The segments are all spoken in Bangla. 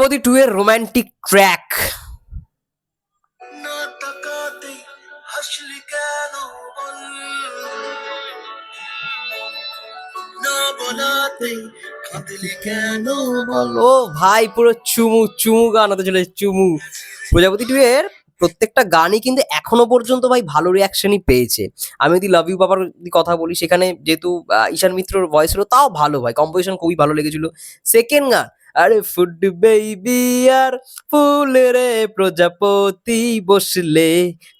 প্রজাপতি টু এর রোমান্টিক ট্র্যাক ও ভাই পুরো চুমু চুমু গান হতে চলে চুমু। প্রজাপতি টু এর প্রত্যেকটা গানই কিন্তু এখনও পর্যন্ত ভাই ভালো রিয়াকশনই পেয়েছে। আমি যদি লাভ ইউ বাবার যদি কথা বলি সেখানে যেহেতু ঈশান মিত্রর ভয়েস হলো তাও ভালো ভাই। কম্পোজিশন খুবই ভালো লেগেছিল। সেকেন্ড গান আরে ফুড বেবি আর ফুল রে প্রজাপতি বসলে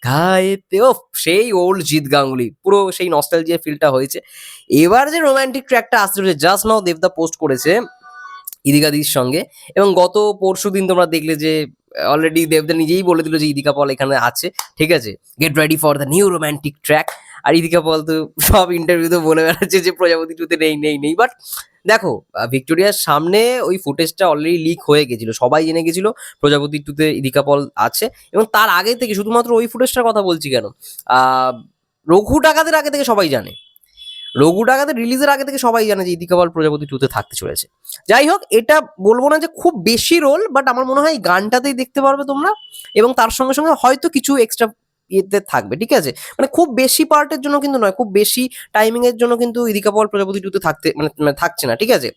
খায়েতে ও সেই ওল্ড জিৎ গাঙ্গুলি, পুরো সেই নস্টালজিয়া ফিলটা হয়েছে। এবার যে রোম্যান্টিক ট্র্যাকটা আসতে জাস্ট নাও দেবদা পোস্ট করেছে ইদিকা দিদির সঙ্গে। এবং গত পরশু দিন তোমরা দেখলে যে অলরেডি দেবদা নিজেই বলে দিল যে, ইদিকা পল এখানে আছে, ঠিক আছে? Get ready for the new romantic track আর ইদিকা পল তো সব ইন্টারভিউতে বলে বেড়াচ্ছে যে, প্রজাপতি টুতে নেই নেই নেই। বাট দেখো ভিক্টোরিয়ার সামনে ওই ফুটেজটা অলরেডি লিক হয়ে গেছিল। সবাই জেনে গেছিল প্রজাপতি টুতে ইদিকা পল আছে। এবং তার আগে থেকে, শুধুমাত্র ওই ফুটেজটার কথা বলছি কেন? রঘু ডাকাতের আগে থেকে সবাই জানে। রঘু ডাকাতের রিলিজের আগে থেকে সবাই জানে যে ইদিকা পল প্রজাপতি টুতে থাকতে চলেছে। যাই হোক, এটা বলব না যে খুব বেশি রোল বাট আমার মনে হয় গানটাতেই দেখতে পারবে তোমরা। এবং তার সঙ্গে সঙ্গে হয়তো কিছু এক্সট্রা ইয়েতে থাকবে, ঠিক আছে? মানে খুব বেশি পার্টের জন্য কিন্তু নয়, খুব বেশি টাইমিং এর জন্য কিন্তু ইদিকা পল প্রজাপতি টুতে থাকতে মানে মানে থাকছে না, ঠিক আছে?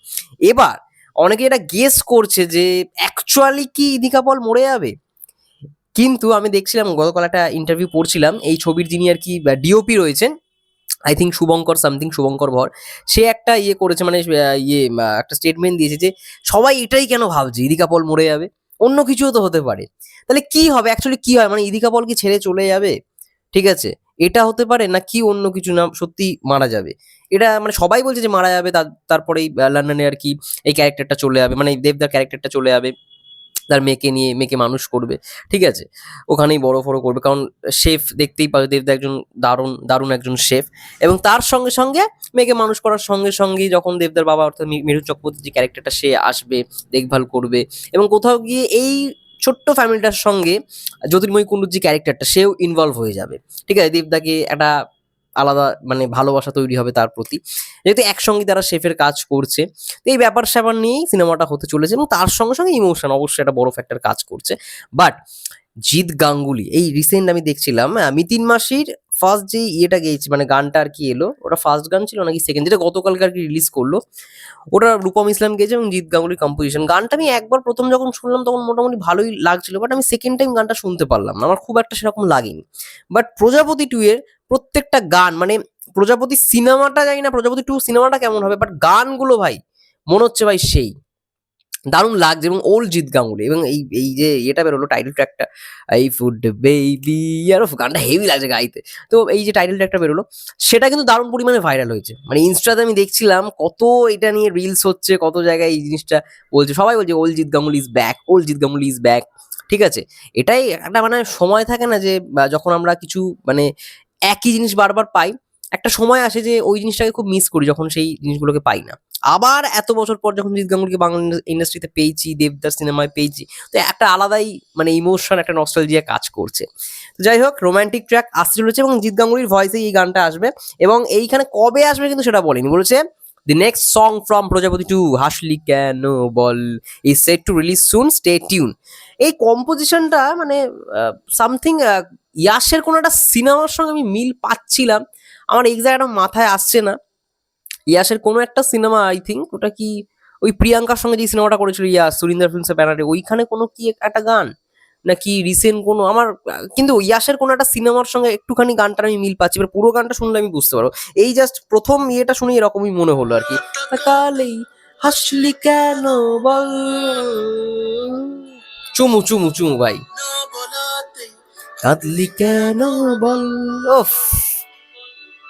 এবার, অনেকে এটা গেস করছে যে অ্যাকচুয়ালি কি ইদিকা পল মরে যাবে? কিন্তু আমি দেখছিলাম, গতকাল একটা ইন্টারভিউ পড়ছিলাম, এই ছবির যিনি আর কি ডিওপি রয়েছেন I think Shubhankar something Shubhankar Bhar, সে একটা ইয়ে করেছে মানে ইয়ে একটা স্টেটমেন্ট দিয়েছে যে, সবাই এটাই কেন ভাবছে? ইদিকা পল মরে যাবে? অন্য কিছুও তো হতে পারে। তাহলে কি হবে? অ্যাকচুয়ালি কি হয়? মানে ইদিকা পল কি ছেড়ে চলে যাবে? ঠিক আছে? এটা হতে পারে না কি অন্য কিছু না, সত্যি মারা যাবে? এটা মানে সবাই বলছে যে মারা যাবে, তার- তারপরেই লন্ডনে আর কি এই ক্যারেক্টারটা চলে যাবে মানে দেবদার ক্যারেক্টারটা চলে যাবে। তার মেয়েকে নিয়ে, মেয়েকে মানুষ করবে, ঠিক আছে? ওখানেই বড় ফড়ো করবে, কারণ শেফ দেখতেই পাবে, দেবদা একজন দারুণ দারুণ একজন শেফ। এবং তার সঙ্গে সঙ্গে মেয়েকে মানুষ করার সঙ্গে সঙ্গেই যখন দেবদার বাবা অর্থাৎ মেরু চক্রবর্তী যে ক্যারেক্টারটা সে আসবে, দেখভাল করবে এবং কোথাও গিয়ে এই ছোট্ট ফ্যামিলিটার সঙ্গে জ্যোতির্ময়ী কুণ্ডুর যে ক্যারেক্টারটা, সেও ইনভলভ হয়ে যাবে, ঠিক আছে? দেবদাকে একটা আলাদা মানে ভালোবাসা তৈরি হবে তার প্রতি। যেহেতু একসঙ্গে তারা শেফের কাজ করছে, তো এই ব্যাপার স্যাপার নিয়েই সিনেমাটা হতে চলেছে এবং তার সঙ্গে সঙ্গে ইমোশন অবশ্যই একটা বড় ফ্যাক্টর কাজ করছে। বাট জিৎ গাঙ্গুলি। এই রিসেন্ট আমি দেখছিলাম আহ, মিতিন মাসির ফার্স্ট যে ইয়েটা গেয়েছে মানে গানটা আর কি এলো ওটা ফার্স্ট গান ছিল নাকি সেকেন্ড যেটা গতকালকে আর কি রিলিজ করল। ওটা রূপম ইসলাম গেয়েছে এবং জিৎ গাঙ্গুলির কম্পোজিশন গানটা আমি একবার প্রথম যখন শুনলাম তখন মোটামুটি ভালোই লাগছিল বাট আমি সেকেন্ড টাইম গানটা শুনতে পারলাম আমার খুব একটা সেরকম লাগেনি। বাট প্রজাপতি টু এর প্রত্যেকটা গান মানে প্রজাপতি সিনেমাটা জানি না প্রজাপতি টু সিনেমাটা কেমন হবে বাট গানগুলো ভাই মনে হচ্ছে ভাই সেই। দারুণ লাগছে এবং ওল্ড জিৎ গাঙ্গুলি এবং এই এই যে এটা বেরোলো টাইটেল ট্র্যাকটা এই ফুড বেবি আর গানটা হেভি লাগছে গাইতে। তো এই যে টাইটেল ট্র্যাকটা বেরোলো, সেটা কিন্তু দারুণ পরিমাণে ভাইরাল হয়েছে। মানে ইনস্টাতে আমি দেখছিলাম কত এটা নিয়ে রিলস হচ্ছে, কত জায়গায় এই জিনিসটা বলছে। সবাই বলছে old Jeet Ganguly is back old Jeet Ganguly is back ঠিক আছে? এটাই একটা মানে সময় থাকে না যে যখন আমরা কিছু মানে একই জিনিস বারবার পাই, একটা সময় আসে যে ওই জিনিসটাকে খুব মিস করি, যখন সেই জিনিসগুলোকে পাই না। আবার এত বছর পর যখন জিৎ গাঙ্গুলিকে বাংলা ইন্ডাস্ট্রিতে পেয়েছি দেবদার সিনেমায় পেয়েছি, তো একটা আলাদাই মানে ইমোশন একটা নস্টালজিয়া কাজ করছে। তো যাই হোক রোমান্টিক ট্র্যাক আসতে চলেছে এবং জিৎ গাঙ্গুলির ভয়েসে এই গানটা আসবে এবং এইখানে কবে আসবে কিন্তু সেটা বলেনি। বলেছে the next song from Prajapati two হাসলি কেন বল? Is set to release soon stay tuned এই কম্পোজিশনটা মানে সামথিং ইয়াসের কোনো একটা সিনেমার সঙ্গে আমি মিল পাচ্ছিলাম। আমার এক্সাক্ট মাথায় আসছে না। ইয়াসের কোনো একটা সিনেমা আই থিঙ্ক ওটা কি, ওই প্রিয়াঙ্কার সঙ্গে যে সিনেমাটা করেছিল ইয়াস, সুরিন্দার ফিল্মসের ব্যানারে ওইখানে কোনো কি একটা গান? নাকি রিসেন্ট কোনো, আমার, কিন্তু ইয়াসের কোনো একটা সিনেমার সঙ্গে একটুখানি গানটার আমি মিল পাচ্ছি, এবার পুরো গানটা শুনলে আমি বুঝতে পারব। এই জাস্ট প্রথম ইয়েটা শুনে এরকমই মনে হলো আর কি। কালেই হাসলি কেন বল? চুমু চুমু চুমু, ভাই। কাঁদলি কেন বল?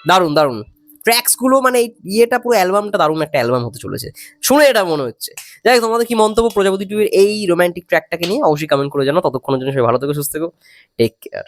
দারুণ দারুণ। ট্র্যাক্সগুলো মানে ইয়েটা পুরো অ্যালবামটা দারুণ একটা অ্যালবাম হতে চলেছে। শুনে এটা মনে হচ্ছে। যাই তোমাদের কি মন্তব্য প্রজাপতি টিভির এই রোম্যান্টিক ট্র্যাকটাকে নিয়ে অবশ্যই কমেন্ট করে জানো ততক্ষণের জন্য সবাই ভালো থেকে, সুস্থ থেকো। Take care